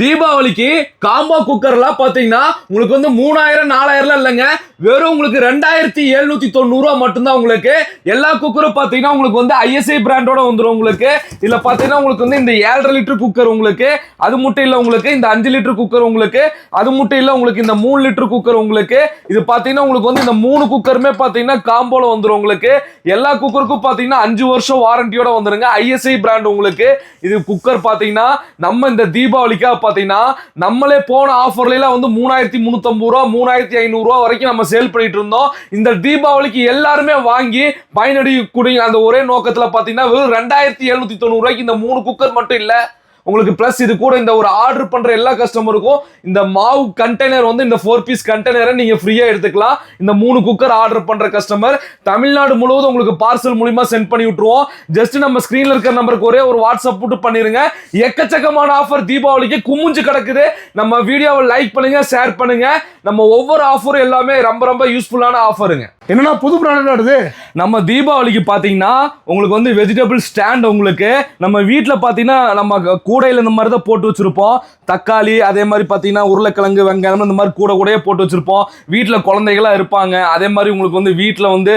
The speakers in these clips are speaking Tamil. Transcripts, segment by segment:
தீபாவளிக்கு காம்போ குக்கர்லாம் பார்த்தீங்கன்னா உங்களுக்கு வந்து மூணாயிரம் நாலாயிரம்லாம் இல்லைங்க. வெறும் உங்களுக்கு ரெண்டாயிரத்தி எழுநூத்தி தொண்ணூறுவா மட்டும்தான் உங்களுக்கு. எல்லா குக்கரும் பார்த்தீங்கன்னா உங்களுக்கு வந்து ஐஎஸ்ஐ பிராண்டோட வந்துடும் உங்களுக்கு. இதில் பார்த்தீங்கன்னா உங்களுக்கு வந்து இந்த ஏழரை லிட்டர் குக்கர் உங்களுக்கு. அது மட்டும் இல்லை உங்களுக்கு இந்த அஞ்சு லிட்டர் குக்கர் உங்களுக்கு. அது மட்டும் இல்லை உங்களுக்கு இந்த மூணு லிட்டர் குக்கர் உங்களுக்கு. இது பார்த்தீங்கன்னா உங்களுக்கு வந்து இந்த மூணு குக்கருமே பார்த்தீங்கன்னா காம்போல வந்துடும் உங்களுக்கு. எல்லா குக்கருக்கும் பார்த்தீங்கன்னா அஞ்சு வருஷம் வாரண்டியோட வந்துருங்க. ஐஎஸ்ஐ பிராண்ட் உங்களுக்கு. இது குக்கர் பார்த்தீங்கன்னா நம்ம இந்த தீபாவளிக்காக பார்த்தீங்கன்னா நம்மளே போன ஆஃபர்லாம் வந்து மூணாயிரத்தி முந்நூற்றம்பது ரூபா மூணாயிரத்தி ஐநூறுரூவா வரைக்கும் நம்ம சேல் பண்ணிட்டு இருந்தோம். இந்த தீபாவளிக்கு எல்லாருமே வாங்கி பயனடையக்கூடிய அந்த ஒரே நோக்கத்தில் பார்த்தீங்கன்னா வெறும் ரெண்டாயிரத்தி எழுநூத்தி தொண்ணூறுரூவாய்க்கு இந்த மூணு குக்கர் மட்டும் இல்லை. உங்களுக்கு ப்ளஸ் இது கூட இந்த ஒரு ஆர்டர் பண்ணுற எல்லா கஸ்டமருக்கும் இந்த மாவு கண்டெய்னர் வந்து இந்த ஃபோர் பீஸ் கண்டெய்னரை நீங்கள் ஃப்ரீயாக எடுத்துக்கலாம். இந்த மூணு குக்கர் ஆர்டர் பண்ணுற கஸ்டமர் தமிழ்நாடு முழுவதும் உங்களுக்கு பார்சல் மூலிமா சென்ட் பண்ணி விட்ருவோம் ஜஸ்ட் நம்ம ஸ்க்ரீனில் இருக்கிற நம்பருக்கு ஒரே ஒரு வாட்ஸ்அப் போட்டு பண்ணிடுங்க எக்கச்சக்கமான ஆஃபர் தீபாவளிக்கு குமிஞ்சு கிடக்குது. நம்ம வீடியோவை லைக் பண்ணுங்கள் ஷேர் பண்ணுங்கள் நம்ம ஒவ்வொரு ஆஃபரும் எல்லாமே ரொம்ப ரொம்ப யூஸ்ஃபுல்லான ஆஃபருங்க என்னன்னா புது ப்ராடக்ட் வருது நம்ம தீபாவளிக்கு பார்த்தீங்கன்னா உங்களுக்கு வந்து வெஜிடபிள் ஸ்டாண்ட் உங்களுக்கு நம்ம வீட்டில் பார்த்தீங்கன்னா நம்ம கூடையில் இந்த மாதிரி தான் போட்டு வச்சுருப்போம். தக்காளி அதே மாதிரி பார்த்தீங்கன்னா உருளைக்கிழங்கு வெங்காயம் இந்த மாதிரி கூட கூடயே போட்டு வச்சுருப்போம். வீட்டில் குழந்தைகளாக இருப்பாங்க. அதே மாதிரி உங்களுக்கு வந்து வீட்டில் வந்து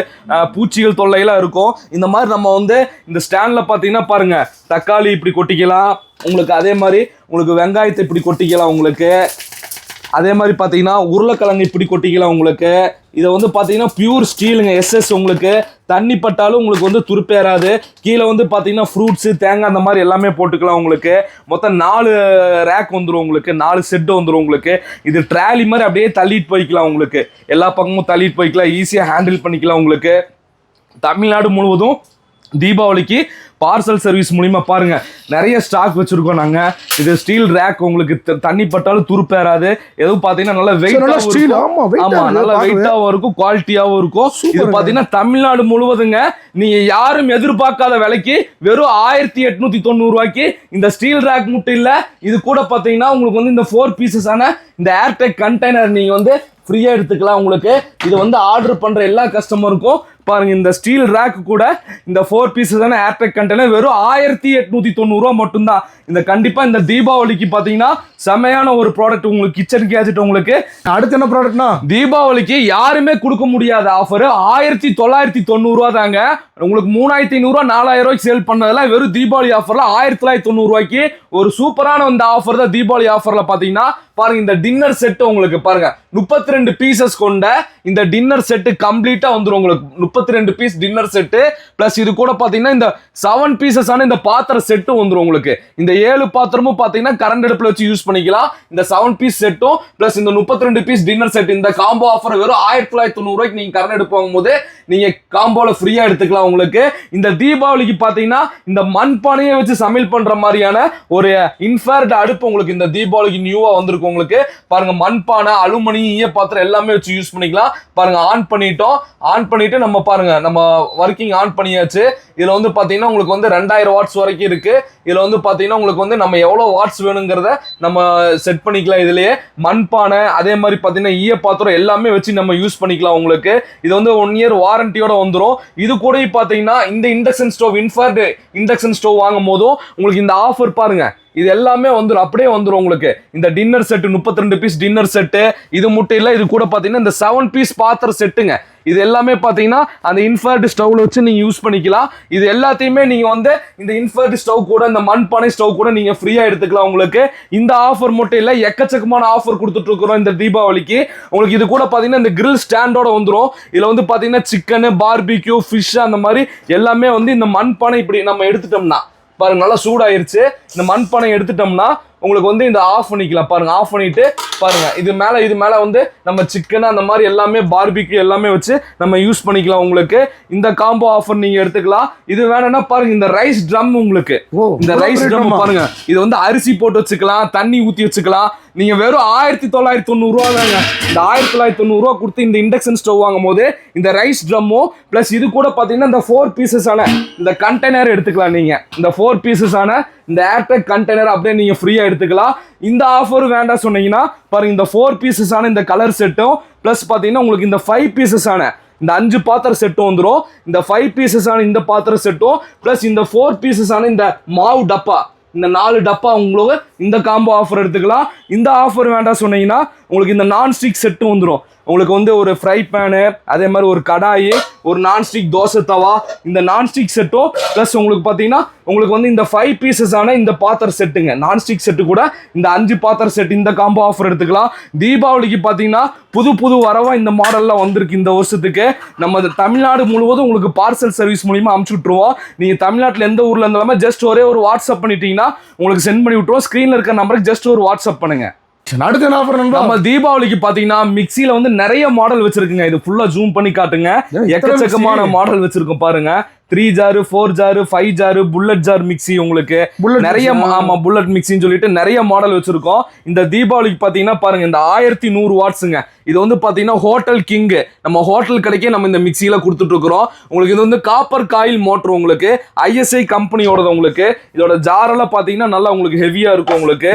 பூச்சிகள் தொல்லைகளாக இருக்கும். இந்த மாதிரி நம்ம வந்து இந்த ஸ்டாண்டில் பார்த்தீங்கன்னா பாருங்கள் தக்காளி இப்படி கொட்டிக்கலாம். உங்களுக்கு அதே மாதிரி உங்களுக்கு வெங்காயத்தை இப்படி கொட்டிக்கலாம் உங்களுக்கு. அதே மாதிரி பார்த்தீங்கன்னா உருளைக்கிழங்கு இப்படி கொட்டிக்கலாம் உங்களுக்கு. இதை வந்து பார்த்தீங்கன்னா பியூர் ஸ்டீலுங்க எஸ்எஸ் உங்களுக்கு. தண்ணி பட்டாலும் உங்களுக்கு வந்து துருப்பேறாது. கீழே வந்து பார்த்தீங்கன்னா ஃப்ரூட்ஸு தேங்காய் அந்த மாதிரி எல்லாமே போட்டுக்கலாம் உங்களுக்கு. மொத்தம் நாலு ரேக் வந்துடும் உங்களுக்கு. நாலு செட்டு வந்துடும் உங்களுக்கு. இது ட்ராலி மாதிரி அப்படியே தள்ளிட்டு போய்க்கலாம் உங்களுக்கு. எல்லா பக்கமும் தள்ளிட்டு போய்க்கலாம். ஈஸியாக ஹேண்டில் பண்ணிக்கலாம் உங்களுக்கு. தமிழ்நாடு முழுவதும் தீபாவளிக்கு பார்சல் சர்வீஸ் மூலிமா பாருங்க. நிறைய ஸ்டாக் வச்சிருக்கோம் நாங்க. இது ஸ்டீல் ரேக் உங்களுக்கு தண்ணி பட்டாலும் துருப்பேறாது எதுவும் பாத்தீங்கன்னா நல்லா வெயிட் ஆமா, weight ஆமா ஆ இருக்கு, நல்லா. வெயிட்டாவும் இருக்கும் குவாலிட்டியாவும் இருக்கும். இது. பாத்தீங்கன்னா தமிழ்நாடு முழுவதுங்க. நீங்க யாரும் எதிர்பார்க்காத விலைக்கு வெறும் ஆயிரத்தி எட்நூத்தி தொண்ணூறு ரூபாய்க்கு இந்த ஸ்டீல் ரேக் மட்டும் இல்ல இது கூட பாத்தீங்கன்னா உங்களுக்கு வந்து இந்த ஃபோர் பீசஸான இந்த ஏர்டெக் கண்டெய்னர் நீங்க வந்து ஃப்ரீயா எடுத்துக்கலாம் உங்களுக்கு. இது வந்து ஆர்டர் பண்ற எல்லா கஸ்டமருக்கும் பாருங்க இந்த ஸ்டீல் ரேக் கூட இந்த ஃபோர் பீசஸான ஏர்டெக் கண்டெய்னர் வெறும் ஆயிரத்தி எட்நூத்தி தொண்ணூறுரூவா மட்டும்தான். இந்த கண்டிப்பா இந்த தீபாவளிக்கு பாத்தீங்கன்னா செமையான ஒரு ப்ராடக்ட் உங்களுக்கு கிச்சன் கேஜெட் உங்களுக்கு. அடுத்து என்ன ப்ராடக்ட்னா தீபாவளிக்கு யாருமே கொடுக்க முடியாத ஆஃபர் ஆயிரத்தி தொள்ளாயிரத்தி தொண்ணூறுரூவா தாங்க. உங்களுக்கு மூணாயிரத்தி ஐநூறுரூவா நாலாயிரம் ரூபாய்க்கு சேல் பண்ணதெல்லாம் வெறும் தீபாவளி ஆஃபர்ல ஆயிரத்தி தொள்ளாயிரத்தி தொண்ணூறுரூவாய்க்கு ஒரு சூப்பரான இந்த ஆஃபர் தான் தீபாவளி ஆஃபர்ல பாத்தீங்கன்னா பாருங்க இந்த டின்னர் செட்டு உங்களுக்கு பாருங்க. முப்பத்தி ரெண்டு பீசஸ் கொண்ட இந்த டின்னர் செட்டு கம்ப்ளீட்டா வந்துரும் உங்களுக்கு. முப்பத்தி ரெண்டு பீஸ் டின்னர் செட்டு பிளஸ் இது கூட பாத்தீங்கன்னா இந்த செவன் பீசஸான இந்த பாத்திர செட்டு வந்துடும் உங்களுக்கு. இந்த ஏழு பாத்திரமும் பாத்தீங்கன்னா கரண்ட் அடுப்புல வச்சு யூஸ் பண்ணிக்கலாம். இந்த செவன் பீஸ் செட்டும் பிளஸ் இந்த முப்பத்தி ரெண்டு பீஸ் டின்னர் செட் இந்த காம்போ ஆஃபர் வெறும் ஆயிரத்தி தொள்ளாயிரத்தி தொண்ணூறு நீங்க கரண்ட் அடுப்பு வாங்கும்போது நீங்க காம்போல ஃப்ரீயா எடுத்துக்கலாம் உங்களுக்கு. இந்த தீபாவளிக்கு பாத்தீங்கன்னா இந்த மண்பானையை வச்சு சமையல் பண்ற மாதிரியான ஒரு இன்ஃபேர்ட் அடுப்பு உங்களுக்கு இந்த தீபாவளிக்கு நியூவா இருக்கும் உங்களுக்கு. பாருங்க மண்பானை அலுமினி ஈய பாத்திரம் எல்லாமே வச்சு யூஸ் பண்ணிக்கலாம். பாருங்க ஆன் பண்ணிட்டோம். ஆன் பண்ணிட்டு நம்ம பாருங்க நம்ம ஒர்க்கிங் ஆன் பண்ணியாச்சு. இதுல வந்து பாத்தீங்கன்னா உங்களுக்கு வந்து ரெண்டாயிரம் வாட்ஸ் வரைக்கும் இருக்கு. இதுல வந்து பாத்தீங்கன்னா உங்களுக்கு வந்து நம்ம எவ்வளவு வாட்ஸ் வேணுங்கிறத நம்ம செட் பண்ணிக்கலாம் இதுலயே. மண்பானை அதே மாதிரி பாத்தீங்கன்னா ஈய பாத்திரம் எல்லாமே வச்சு நம்ம யூஸ் பண்ணிக்கலாம் உங்களுக்கு. இது வந்து ஒன் இயர் வாரண்டியோட வந்துடும் இது கூட பாத்தீங்கன்னா இந்த இண்டக்ஷன் ஸ்டோவ் இன்ஃபர்ட் இண்டக்ஷன் ஸ்டோவ் வாங்கும் போதும் உங்களுக்கு இந்த ஆஃபர் பாருங்க. இது எல்லாமே வந்துடும் அப்படியே வந்துடும் உங்களுக்கு. இந்த டின்னர் செட்டு முப்பத்தி ரெண்டு பீஸ் டின்னர் செட்டு இது மட்டும் இல்லை இது கூட பார்த்தீங்கன்னா இந்த செவன் பீஸ் பாத்திர செட்டுங்க இது எல்லாமே பார்த்தீங்கன்னா அந்த இன்ஃபர்ட் ஸ்டவ்ல வச்சு நீங்கள் யூஸ் பண்ணிக்கலாம். இது எல்லாத்தையுமே நீங்கள் வந்து இந்த இன்ஃபர்ட் ஸ்டவ் கூட இந்த மண்பானை ஸ்டவ் கூட நீங்கள் ஃப்ரீயாக எடுத்துக்கலாம் உங்களுக்கு. இந்த ஆஃபர் மட்டும் இல்லை எக்கச்சக்கமான ஆஃபர் கொடுத்துட்டு இருக்கிறோம் இந்த தீபாவளிக்கு. உங்களுக்கு இது கூட பார்த்தீங்கன்னா இந்த கிரில் ஸ்டாண்டோட வந்துடும் இதில் வந்து பார்த்தீங்கன்னா சிக்கனு பார்பிக்யூ ஃபிஷ் அந்த மாதிரி எல்லாமே வந்து இந்த மண்பானை இப்படி நம்ம எடுத்துட்டோம்னா பாருங்க நல்லா சூடாயிருச்சு. இந்த மண்பானை எடுத்துட்டோம்னா உங்களுக்கு வந்து இந்த ஆஃப் பண்ணிக்கலாம். பாருங்க ஆஃப் பண்ணிட்டு பாருங்க. இது மேல இது மேல வந்து நம்ம சிக்கன் அந்த மாதிரி எல்லாமே பார்பிக்யூ எல்லாமே வச்சு நம்ம யூஸ் பண்ணிக்கலாம் உங்களுக்கு. இந்த காம்போ ஆஃபர் நீங்க எடுத்துக்கலாம். இது வேணும்னா பாருங்க இந்த ரைஸ் ட்ரம் உங்களுக்கு. இந்த ரைஸ் ட்ரம்? பாருங்க. இது வந்து அரிசி போட்டு வச்சுக்கலாம் தண்ணி ஊத்தி வச்சுக்கலாம். நீங்க வெறும் ஆயிரத்தி தொள்ளாயிரத்தி தொண்ணூறு ரூபா தாங்க. இந்த ஆயிரத்தி தொள்ளாயிரத்தி தொண்ணூறு ரூபா கொடுத்து இந்த இண்டக்ஷன் ஸ்டவ் வாங்கும் போது இந்த ரைஸ் ட்ரம்மும் பிளஸ் இது கூட பாத்தீங்கன்னா இந்த ஃபோர் பீசஸான இந்த கண்டெய்னர் எடுத்துக்கலாம் நீங்க. இந்த ஃபோர் பீசஸான இந்த ஏர்டெக் கண்டெய்னர் அப்படியே நீங்கள் ஃப்ரீயாக எடுத்துக்கலாம். இந்த ஆஃபர் வேண்டாம் சொன்னீங்கன்னா பாருங்க இந்த ஃபோர் பீசஸான இந்த கலர் செட்டும் ப்ளஸ் பார்த்தீங்கன்னா உங்களுக்கு இந்த ஃபைவ் பீசஸான இந்த அஞ்சு பாத்திர செட்டும் வந்துடும் இந்த ஃபைவ் பீசஸான இந்த பாத்திர செட்டும் ப்ளஸ் இந்த ஃபோர் பீசஸான இந்த மாவு டப்பா இந்த நாலு டப்பா உங்களுக்கு இந்த காம்போ ஆஃபர் எடுத்துக்கலாம். இந்த ஆஃபர் வேண்டாம் சொன்னீங்கன்னா உங்களுக்கு இந்த நான்ஸ்டிக் செட்டும் செட்டு வந்துடும் உங்களுக்கு வந்து ஒரு ஃப்ரை பேனு அதே மாதிரி ஒரு கடாயி ஒரு நான்ஸ்டிக் தோசை தவா இந்த நான்ஸ்டிக் செட்டும் ப்ளஸ் உங்களுக்கு பார்த்தீங்கன்னா உங்களுக்கு வந்து இந்த ஃபைவ் பீசஸான இந்த பாத்திர செட்டுங்க நான்ஸ்டிக் செட்டு கூட இந்த அஞ்சு பாத்திர செட் இந்த காம்போ ஆஃபர் எடுத்துக்கலாம். தீபாவளிக்கு பார்த்தீங்கன்னா புது புது வரவா இந்த மாடல்லாம் வந்திருக்கு இந்த வருஷத்துக்கு. நம்ம தமிழ்நாடு முழுவதும் உங்களுக்கு பார்சல் சர்வீஸ் மூலிமா அமுச்சு விட்ருவோம் நீங்கள் தமிழ்நாட்டில் எந்த ஊரில் இருந்தாலுமே ஜஸ்ட் ஒரே ஒரு வாட்ஸ்அப் பண்ணிட்டீங்கன்னா உங்களுக்கு சென்ட் பண்ணி விட்ருவோம் ஸ்க்ரீனில் இருக்க நம்பருக்கு ஜஸ்ட் ஒரு வாட்ஸ்அப் பண்ணுங்க. அடுத்த ஆஃபர் நம்ம தீபாவளிக்கு பாத்தீங்கன்னா மிக்ஸில வந்து நிறைய மாடல் வச்சிருக்குங்க. இது ஃபுல்லா ஜூம் பண்ணி காட்டுங்க. எக்கச்சக்கமான? மாடல் வச்சிருக்கோம் பாருங்க. Three jar four jar five jar bullet jar mixie உங்களுக்கு. நிறைய ஆமா. புல்லட் மிக்ஸின்னு சொல்லிட்டு நிறைய மாடல் வச்சிருக்கோம். இந்த தீபாவளிக்கு பாத்தீங்கன்னா பாருங்க இந்த ஆயிரத்தி நூறு வாட்ஸுங்க இது வந்து பாத்தீங்கன்னா ஹோட்டல் கிங் நம்ம ஹோட்டல் கடைக்கே நம்ம இந்த மிக்ஸில கொடுத்துட்டு இருக்கிறோம் உங்களுக்கு இது வந்து காப்பர் காயில் மோட்டர் உங்களுக்கு ஐஎஸ்ஐ கம்பெனியோடது உங்களுக்கு. இதோட ஜாரெல்லாம் பாத்தீங்கன்னா நல்லா உங்களுக்கு ஹெவியா இருக்கும் உங்களுக்கு.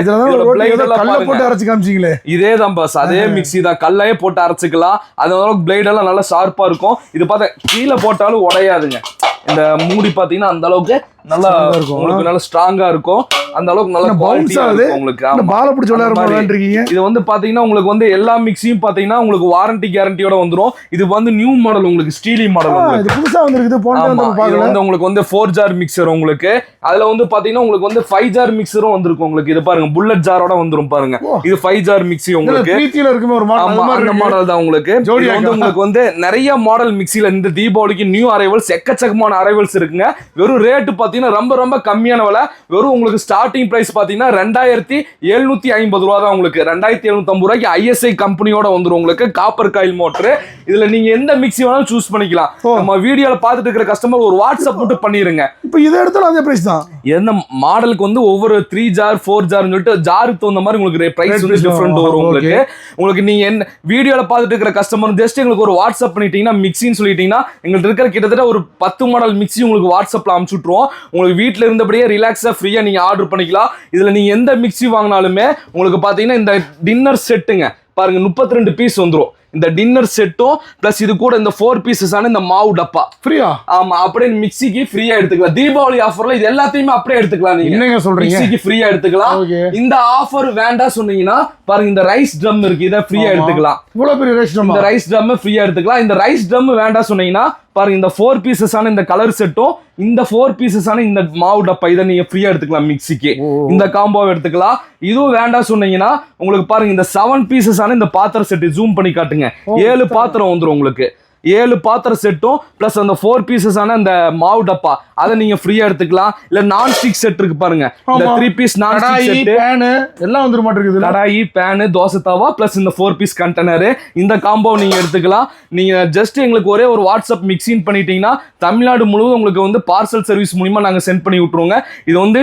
இதே தான் பாஸ் அதே மிக்ஸி தான். கல்லையே போட்டு அரைச்சிக்கலாம். அதனால பிளேட் எல்லாம் நல்லா ஷார்ப்பா இருக்கும். இது பார்த்தா கீழே போட்டாலும் உடையாதுங்க. இந்த மூடி பாத்தீங்கன்னா அந்த அளவுக்கு நல்லா இருக்கும். உங்களுக்கு நல்லா ஸ்ட்ராங்கா இருக்கும் அந்த அளவுக்கு நல்ல குவாலிட்டியா? இருக்கும் உங்களுக்கு. பாலை பிடிச்ச. விளையாடுறீங்க இது வந்து பாத்தீங்கன்னா உங்களுக்கு வந்து எல்லா மிக்ஸியும் பாத்தீங்கன்னா உங்களுக்கு வாரண்டி கேரண்டியோட வந்துரும் இது வந்து நியூ மாடல் உங்களுக்கு ஸ்டீலி மாடல் உங்களுக்கு இது புதுசா வந்திருக்குது போன வந்து இது பாக்கல வந்து உங்களுக்கு வந்து ஃபோர் ஜார் மிக்சர் உங்களுக்கு அதுல வந்து பாத்தீங்கன்னா உங்களுக்கு வந்து ஃபைவ் ஜார் மிக்சரும் வந்திருக்கும் உங்களுக்கு இது பாருங்க புல்லட் ஜாரோட வந்துரும் பாருங்க. இது ஃபைவ் ஜார் மிக்ஸி உங்களுக்கு இருக்குமே ஒரு மாடல். மாடல் தான் உங்களுக்கு? வந்து உங்களுக்கு வந்து நிறைய மாடல் மிக்ஸில இந்த தீபாவளிக்கு நியூ அரைவல்ஸ் எக்கச்சக்கமான அரைவல்ஸ் இருக்குங்க வெறும் ரேட்டு பாத்தீங்கன்னா ரொம்ப ரொம்ப கம்மியான விலை. வெறும் உங்களுக்கு ஸ்டார்டிங் பிரைஸ் பாத்தீங்கன்னா ரெண்டாயிரத்தி எழுநூத்தி ஐம்பது ரூபா தான் உங்களுக்கு. ரெண்டாயிரத்தி எழுநூத்தி ஐம்பது ரூபாய்க்கு ஐஎஸ்ஐ கம்பெனியோட வந்துரும் உங்களுக்கு. காப்பர் காயில் மோட்டர் இதுல நீங்க எந்த மிக்ஸி வேணாலும் சூஸ் பண்ணிக்கலாம். நம்ம வீடியோல பார்த்துட்டு இருக்கிற கஸ்டமர் ஒரு வாட்ஸ்அப் மட்டும் பண்ணிருங்க. இப்ப இதை எடுத்தாலும் அதே பிரைஸ் தான். எந்த மாடலுக்கு வந்து ஒவ்வொரு த்ரீ ஜார் ஃபோர் ஜார்னு சொல்லிட்டு ஜாருக்கு தகுந்த மாதிரி உங்களுக்கு பிரைஸ் வந்து டிஃப்ரெண்ட் வரும். உங்களுக்கு. உங்களுக்கு நீங்க என்ன வீடியோல பார்த்துட்டு இருக்கிற கஸ்டமர் ஜஸ்ட் எங்களுக்கு ஒரு வாட்ஸ்அப் பண்ணிட்டீங்கன்னா மிக்ஸின்னு சொல்லிட்டீங்கன்னா எங்களுக்கு இருக்கிற கிட்டத்தட்ட ஒரு பத்து மாடல் மிக்ஸி உங்களுக்கு வாட்ஸ்அப்ல அனுப்பிச்சு விட்ருவோம் உங்களுக்கு வீட்டில் இருந்தபடியே ரிலாக்ஸா ஃப்ரீயா நீங்க ஆர்டர் பண்ணிக்கலாம். இதுல நீங்க எந்த மிக்ஸி வாங்கினாலுமே உங்களுக்கு பாத்தீங்கன்னா இந்த டின்னர் செட்டுங்க பாருங்க முப்பத்தி ரெண்டு பீஸ் வந்துரும். இந்த டின்னர் செட்டும் பிளஸ் இது கூட இந்த ஃபோர் பீசஸான இந்த மாவு டப்பா. ஃப்ரீயா ஆமா அப்படியே மிக்ஸிக்கு ஃப்ரீயா எடுத்துக்கலாம். தீபாவளி ஆஃபர்ல இது எல்லாத்தையுமே அப்படியே எடுத்துக்கலாம் நீங்க. என்னங்க சொல்றீங்க? மிக்ஸிக்கு ஃப்ரீயா எடுத்துக்கலாம். இந்த ஆஃபர் வேண்டாம் சொன்னீங்கன்னா பாருங்க இந்த ரைஸ் ட்ரம் இருக்கு இதை ஃப்ரீயா. எடுத்துக்கலாம். இவ்வளவு பெரிய ரேஷ் இந்த ரைஸ் ட்ரம் ஃப்ரீயா எடுத்துக்கலாம். இந்த ரைஸ் ட்ரம் வேண்டாம் சொன்னீங்கன்னா பாருங்க இந்த ஃபோர் பீசஸான இந்த கலர் செட்டும் இந்த ஃபோர் பீசஸான இந்த மாவு டப்பா இதை நீங்க ஃப்ரீயா எடுத்துக்கலாம் மிக்ஸிக்கு இந்த காம்போவை எடுத்துக்கலாம். இதுவும் வேண்டாம் சொன்னீங்கன்னா உங்களுக்கு பாருங்க இந்த செவன் பீசஸான இந்த பாத்திர செட்டு ஜூம் பண்ணி காட்டுங்க. ஏழு பாத்திரம் வந்துரும் உங்களுக்கு. ஏழு பாத்திர செட்டும் ப்ளஸ் அந்த ஃபோர் பீசஸான அந்த மாவு டப்பா. அதை நீங்க ஃப்ரீயா எடுத்துக்கலாம். இல்ல நான் ஸ்டிக் செட் இருக்கு பாருங்க. இந்த. Three piece non stick pan எல்லாம் வந்துட மாட்டேங்குது கடாயி பேனு தோசை தவா ப்ளஸ் இந்த ஃபோர் பீஸ் கண்டெய்னரு இந்த காம்போ நீங்க எடுத்துக்கலாம். நீங்க ஜஸ்ட் எங்களுக்கு ஒரே ஒரு வாட்ஸ்அப் மிக்சிங் பண்ணிட்டீங்கன்னா தமிழ்நாடு முழுவதும் உங்களுக்கு வந்து பார்சல் சர்வீஸ் மூலியமா நாங்க சென்ட் பண்ணி விட்டுருவோங்க. இது வந்து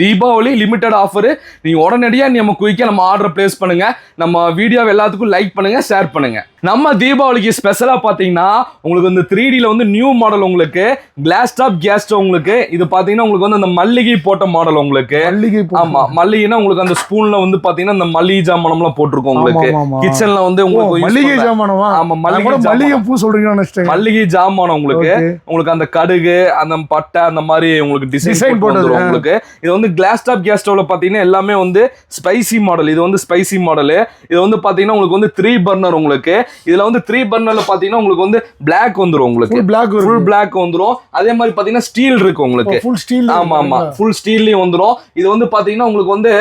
தீபாவளி லிமிட்டட் ஆஃபர் நீங்க உடனடியாக நம்ம குயிக்காக நம்ம ஆர்டர் பிளேஸ் பண்ணுங்க. நம்ம வீடியோவை எல்லாத்துக்கும் லைக் பண்ணுங்க ஷேர் பண்ணுங்க. நம்ம தீபாவளிக்கு ஸ்பெஷலாக பார்த்தீங்கன்னா உங்களுக்கு வந்து த்ரீ டியில் வந்து நியூ மாடல் உங்களுக்கு கிளாஸ் டாப் கேஸ் உங்களுக்கு இது பார்த்தீங்கன்னா உங்களுக்கு வந்து அந்த மல்லிகை போட்ட மாடல் உங்களுக்கு. மல்லிகை பூ. ஆமா மல்லிகைனா உங்களுக்கு அந்த ஸ்பூன்ல வந்து பாத்தீங்கன்னா இந்த மல்லிகை ஜாமானம்லாம் போட்டிருக்கோம் உங்களுக்கு. கிச்சன்ல வந்து உங்களுக்கு மல்லிகை ஜாமானமா? ஆமா, நான் மல்லிகை மல்லிகை. பூ நினைச்சிட்டேன் மல்லிகை ஜாமானம் உங்களுக்கு. உங்களுக்கு அந்த கடுகு அந்த பட்டை அந்த மாதிரி உங்களுக்கு டிசைன் போட்டு உங்களுக்கு. இது வந்து கிளாஸ் டாப் கேஸ் ஸ்டவ்ல பாத்தீங்கன்னா எல்லாமே வந்து ஸ்பைசி மாடல் இது வந்து ஸ்பைசி மாடல் இது வந்து பாத்தீங்கன்னா உங்களுக்கு வந்து த்ரீ பர்னர் உங்களுக்கு. இதுல வந்து த்ரீ பர்னர்ல பாத்தீங்கன்னா உங்களுக்கு வந்து பிளாக் வந்துரும் உங்களுக்கு. பிளாக் ஃபுல் பிளாக் வந்துரும். அதே மாதிரி பாத்தீங்கன்னா ஸ்டீல் இருக்கு உங்களுக்கு. ஃபுல் ஸ்டீல் ஆமா ஆமா. ஃபுல் ஸ்டீல்லயும் வந்துரும். இது வந்து பாத்தீங்கன்னா உங்களுக்கு வந்து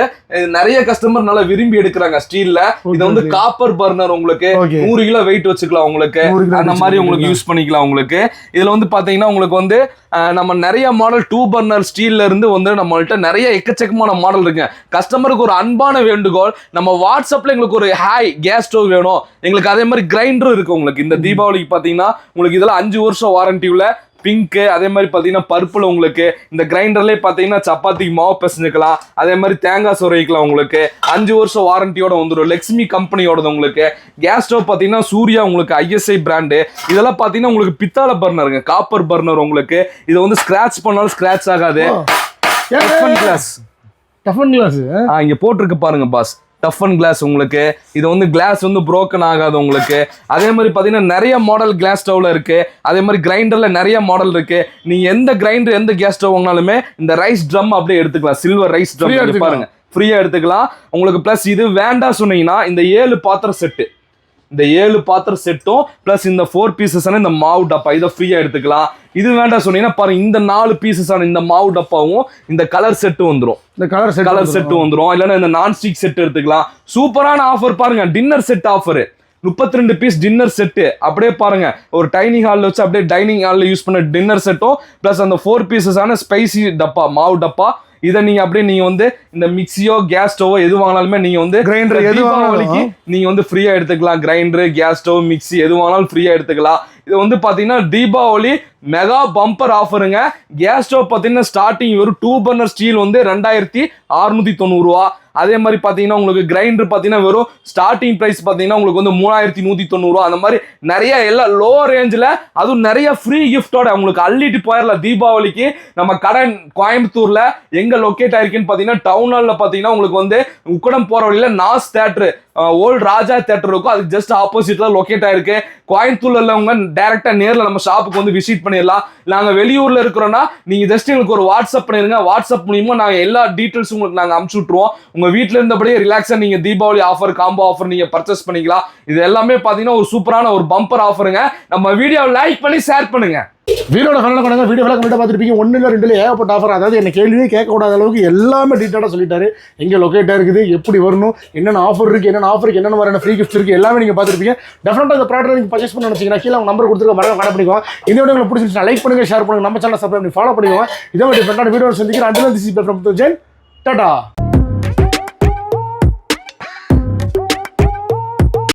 நிறைய கஸ்டமர் நல்லா விரும்பி எடுக்கிறாங்க ஸ்டீல்ல இது வந்து. காப்பர் பர்னர் உங்களுக்கு. நூறு கிலோ வெயிட் வச்சுக்கலாம் உங்களுக்கு. அந்த மாதிரி உங்களுக்கு யூஸ் பண்ணிக்கலாம் உங்களுக்கு. இதுல வந்து பாத்தீங்கன்னா உங்களுக்கு வந்து நம்ம நிறைய மாடல் டூ பர்னர் ஸ்டீல்ல இருந்து வந்து நம்மள்ட்ட நிறைய எக்கச்சக்கமான மாடல் இருக்கு கஸ்டமருக்கு ஒரு அன்பான வேண்டுகோள் நம்ம வாட்ஸ்அப்ல எங்களுக்கு ஒரு ஹாய் கேஸ் ஸ்டவ் வேணும். எங்களுக்கு அதே மாதிரி கிரைண்டரும் இருக்கு உங்களுக்கு. இந்த தீபாவளிக்கு பாத்தீங்கன்னா உங்களுக்கு இதெல்லாம் அஞ்சு வருஷம் வாரண்டி உள்ள பிங்க்கு அதே மாதிரி பார்த்தீங்கன்னா பர்பிள் உங்களுக்கு. இந்த கிரைண்டர்லேயே பார்த்தீங்கன்னா சப்பாத்திக்கு மாவு பிசைஞ்சுக்கலாம். அதே மாதிரி தேங்காய் சுரைக்கலாம் உங்களுக்கு. அஞ்சு வருஷம் வாரண்டியோட வந்துடும். லக்ஷ்மி கம்பெனியோடது உங்களுக்கு. கேஸ் ஸ்டவ் பார்த்தீங்கன்னா சூர்யா உங்களுக்கு ஐஎஸ்ஐ பிராண்டு இதெல்லாம் பார்த்தீங்கன்னா உங்களுக்கு பித்தாளை பர்னருங்க காப்பர் பர்னர் உங்களுக்கு. இது வந்து ஸ்க்ராட்ச் பண்ணாலும் ஸ்க்ராட்ச் ஆகாது. கிளாஸ் டஃபன் கிளாஸ் இங்க போட்டிருக்கு பாருங்க பாஸ் டஃபன் கிளாஸ் உங்களுக்கு. இது வந்து கிளாஸ் வந்து broken ஆகாது உங்களுக்கு. அதே மாதிரி பார்த்தீங்கன்னா நிறைய மாடல் கிளாஸ் ஸ்டவ்ல இருக்கு. அதே மாதிரி கிரைண்டர்ல நிறைய மாடல் இருக்கு. நீங்க எந்த கிரைண்டர் எந்த கேஸ் ஸ்டவ் வாங்கினாலுமே இந்த ரைஸ் ட்ரம் அப்படியே எடுத்துக்கலாம். Silver rice drum. பாருங்க. ஃப்ரீயா எடுத்துக்கலாம். உங்களுக்கு ப்ளஸ் இது வேண்டாம் சொன்னீங்கன்னா இந்த ஏழு பாத்திரம் செட்டு இந்த ஏழு பாத்திரம் செட்டும் ப்ளஸ் இந்த ஃபோர் பீசஸான இந்த மாவு டப்பா இதை ஃப்ரீயா எடுத்துக்கலாம். இது வேண்டாம் சொன்னீங்கன்னா பாருங்க இந்த நாலு பீசஸான இந்த மாவு டப்பாவும் இந்த கலர் செட்டு வந்துரும். இந்த கலர் செட் கலர் செட்டு வந்துரும். இல்லைன்னா இந்த நான்ஸ்டிக் செட் எடுத்துக்கலாம். சூப்பரான ஆஃபர் பாருங்க டின்னர் செட் ஆஃபர் முப்பத்தி ரெண்டு பீஸ் டின்னர் செட்டு அப்படியே பாருங்க ஒரு டைனிங் ஹாலில் வச்சு அப்படியே டைனிங் ஹாலில் யூஸ் பண்ண டின்னர் செட்டும் ப்ளஸ் அந்த ஃபோர் பீசஸான ஸ்பைசி டப்பா மாவு டப்பா இதை நீங்க அப்படியே நீங்க வந்து இந்த மிக்சியோ கேஸ் ஸ்டவோ எது வாங்கினாலுமே நீங்க வந்து இந்த எது வாங்கினாலும். நீங்க வந்து ஃப்ரீயா எடுத்துக்கலாம் கிரைண்டர் கேஸ் ஸ்டவ் மிக்ஸி எது வாங்கினாலும் ஃப்ரீயா எடுத்துக்கலாம் இது வந்து பார்த்தீங்கன்னா தீபாவளி மெகா பம்பர் ஆஃபருங்க கேஸ் ஸ்டவ் பார்த்தீங்கன்னா ஸ்டார்டிங் வெறும் டூ பர்னர் ஸ்டீல் வந்து ரெண்டாயிரத்தி அறுநூத்தி தொண்ணூறுரூவா அதே மாதிரி பார்த்தீங்கன்னா உங்களுக்கு கிரைண்டர் பார்த்தீங்கன்னா வெறும் ஸ்டார்டிங் ப்ரைஸ் பார்த்தீங்கன்னா உங்களுக்கு வந்து மூணாயிரத்தி நூற்றி தொண்ணூறுவா அந்த மாதிரி நிறைய எல்லாம் லோ ரேஞ்சில் அதுவும் நிறைய ஃப்ரீ கிஃப்டோட உங்களுக்கு அள்ளிட்டு போயிடலாம் தீபாவளிக்கு. நம்ம கடை கோயம்புத்தூரில் எங்கே லொக்கேட் ஆயிருக்குன்னு பார்த்தீங்கன்னா டவுன் ஹாலில் பார்த்தீங்கன்னா உங்களுக்கு வந்து உக்கடம் போகிற வழியில் நாஸ் தேட்ரு ஓல்டு ராஜா தேட்டர் இருக்கும். அதுக்கு ஜஸ்ட் ஆப்போசிட்ல லொக்கேட் ஆயிருக்கு. கோயம்புத்தூர்ல உள்ளவங்க டைரக்டா நேர்ல நம்ம ஷாப்புக்கு வந்து விசிட் பண்ணிடலாம். நாங்க வெளியூர்ல இருக்கிறோம்னா நீங்க ஜஸ்ட் எங்களுக்கு ஒரு வாட்ஸ்அப் பண்ணிருங்க. வாட்ஸ்அப் மூலியமா நாங்க எல்லா டீட்டெயில்ஸும் உங்களுக்கு நாங்க அமுச்சு விட்டுருவோம். உங்க வீட்ல இருந்தபடியே ரிலாக்ஸா நீங்க தீபாவளி ஆஃபர் காம்போ ஆஃபர் நீங்க பர்ச்சேஸ் பண்ணிக்கலாம். இது எல்லாமே பாத்தீங்கன்னா ஒரு சூப்பரான ஒரு பம்பர் ஆஃபருங்க நம்ம வீடியோ லைக் பண்ணி ஷேர் பண்ணுங்க. வீடியோட கண்ணல கொண்டாங்க வீடியோ விளக்கம் மட்டும் பார்த்துருப்பீங்க. ஒன்று இல்லை ரெண்டுல ஏகப்பட்ட ஆஃபர் அதாவது என்ன கேள்வியே கேட்கக்கூடாத அளவுக்கு எல்லாமே டீட்டெயிலாக சொல்லிட்டாரு. எங்கே லொக்கேட்டாக இருக்குது எப்படி வரணும் என்னென்ன ஆஃபர் இருக்குது என்னென்ன இருக்குது என்னென்ன மாதிரியான ஃப்ரீ கிஃப்ட் இருக்குது எல்லாமே நீங்கள் பார்த்துருப்பீங்க. டெஃபினட்டாக இந்த ப்ராடக்ட் நீங்கள் பர்ச்சேஸ் பண்ண நினச்சிங்கன்னா கீழே அவங்க நம்பர் கொடுத்துருக்க மரம் கடை பண்ணிக்கோ இந்த வீடியோ உங்களுக்கு பிடிச்சிருந்துச்சு லைக் பண்ணுங்கள் ஷேர் பண்ணுங்க. நம்ம சேனல் சப்ஸ்கிரைப் பண்ணி ஃபாலோ பண்ணிக்கோங்க. இதே மாதிரி டிஃப்ரெண்டான வீடியோ சந்திக்கிறேன். And this is Jen tata